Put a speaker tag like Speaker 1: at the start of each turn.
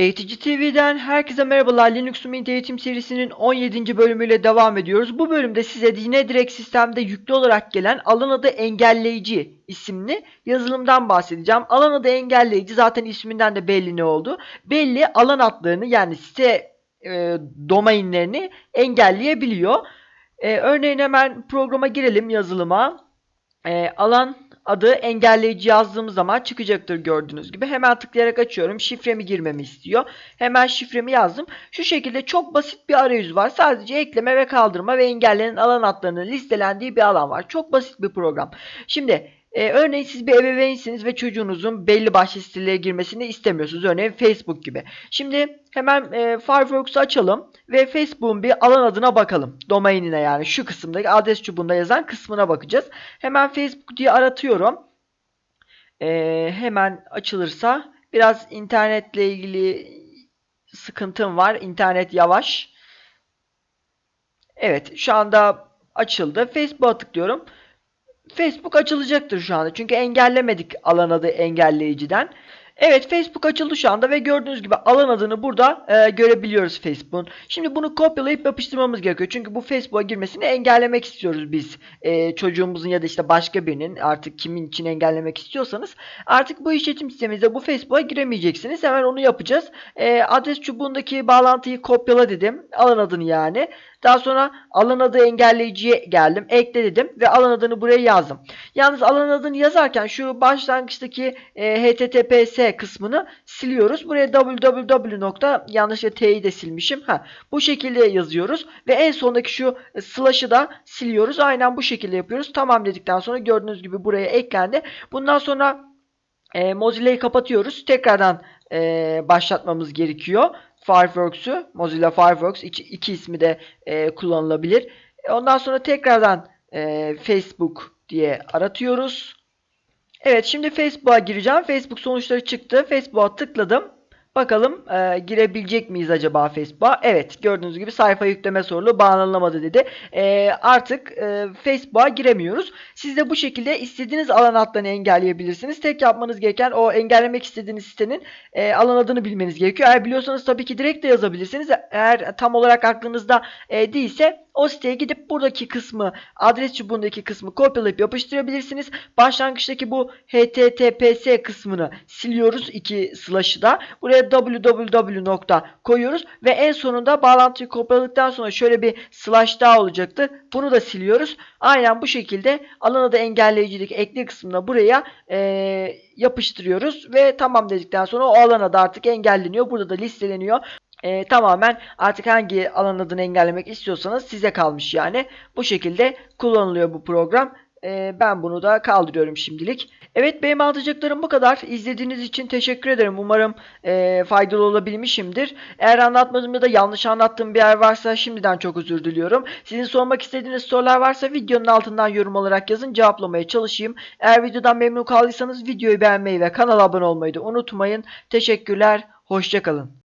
Speaker 1: Eğitici TV'den herkese merhabalar. Linux Mint eğitim serisinin 17. bölümüyle devam ediyoruz. Bu bölümde size yine direkt sistemde yüklü olarak gelen alan adı engelleyici isimli yazılımdan bahsedeceğim. Alan adı engelleyici zaten isminden de belli ne oldu. Belli alan adlarını yani site e, domainlerini engelleyebiliyor. E, örneğin hemen programa girelim yazılıma. E, alan adı engelleyici yazdığımız zaman çıkacaktır gördüğünüz gibi. Hemen tıklayarak açıyorum. Şifremi girmemi istiyor. Hemen şifremi yazdım. Şu şekilde çok basit bir arayüz var. Sadece ekleme ve kaldırma ve engellenen alan adlarının listelendiği bir alan var. Çok basit bir program. Şimdi e, örneğin siz bir ebeveynsiniz ve çocuğunuzun belli başlı sitelere girmesini istemiyorsunuz. Örneğin Facebook gibi. Şimdi hemen e, Firefox'u açalım ve Facebook'un bir alan adına bakalım. Domainine yani şu kısımdaki adres çubuğunda yazan kısmına bakacağız. Hemen Facebook diye aratıyorum. E, hemen açılırsa biraz internetle ilgili sıkıntım var. İnternet yavaş. Evet şu anda açıldı. Facebook'a tıklıyorum. Facebook açılacaktır şu anda. Çünkü engellemedik alan adı engelleyiciden. Evet Facebook açıldı şu anda ve gördüğünüz gibi alan adını burada e, görebiliyoruz Facebook'un. Şimdi bunu kopyalayıp yapıştırmamız gerekiyor. Çünkü bu Facebook'a girmesini engellemek istiyoruz biz. E, çocuğumuzun ya da işte başka birinin artık kimin için engellemek istiyorsanız. Artık bu işletim sistemimizde bu Facebook'a giremeyeceksiniz. Hemen onu yapacağız. E, adres çubuğundaki bağlantıyı kopyala dedim. Alan adını yani. Daha sonra alan adı engelleyiciye geldim. Ekle dedim ve alan adını buraya yazdım. Yalnız alan adını yazarken şu başlangıçtaki e, https kısmını siliyoruz. Buraya www nokta yanlışlıkla t'yi de silmişim. Ha, bu şekilde yazıyoruz ve en sondaki şu slash'ı da siliyoruz. Aynen bu şekilde yapıyoruz. Tamam dedikten sonra gördüğünüz gibi buraya eklendi. Bundan sonra e, Mozilla'yı kapatıyoruz. Tekrardan e, başlatmamız gerekiyor. Firefox'u, Mozilla Firefox iki, iki ismi de e, kullanılabilir. E, ondan sonra tekrardan e, Facebook diye aratıyoruz. Evet şimdi Facebook'a gireceğim. Facebook sonuçları çıktı. Facebook'a tıkladım. Bakalım e, girebilecek miyiz acaba Facebook'a? Evet gördüğünüz gibi sayfa yükleme sorulu bağlanılamadı dedi. E, artık e, Facebook'a giremiyoruz. Siz de bu şekilde istediğiniz alan adlarını engelleyebilirsiniz. Tek yapmanız gereken o engellemek istediğiniz sitenin e, alan adını bilmeniz gerekiyor. Eğer biliyorsanız tabii ki direkt de yazabilirsiniz. Eğer tam olarak aklınızda e, değilse o siteye gidip buradaki kısmı adres çubuğundaki kısmı kopyalayıp yapıştırabilirsiniz. Başlangıçtaki bu https kısmını siliyoruz iki slash'ı da. Buraya www nokta koyuyoruz ve en sonunda bağlantıyı kopyaladıktan sonra şöyle bir slash daha olacaktı. Bunu da siliyoruz. Aynen bu şekilde alan adı engelleyicilik ekle kısmına buraya e, yapıştırıyoruz ve tamam dedikten sonra o alan adı artık engelleniyor. Burada da listeleniyor. E, tamamen artık hangi alan adını engellemek istiyorsanız size kalmış yani. Bu şekilde kullanılıyor bu program. E, ben bunu da kaldırıyorum şimdilik. Evet benim anlatacaklarım bu kadar. İzlediğiniz için teşekkür ederim. Umarım e, faydalı olabilmişimdir. Eğer anlatmadığım ya da yanlış anlattığım bir yer varsa şimdiden çok özür diliyorum. Sizin sormak istediğiniz sorular varsa videonun altından yorum olarak yazın cevaplamaya çalışayım. Eğer videodan memnun kaldıysanız videoyu beğenmeyi ve kanala abone olmayı da unutmayın. Teşekkürler. Hoşçakalın.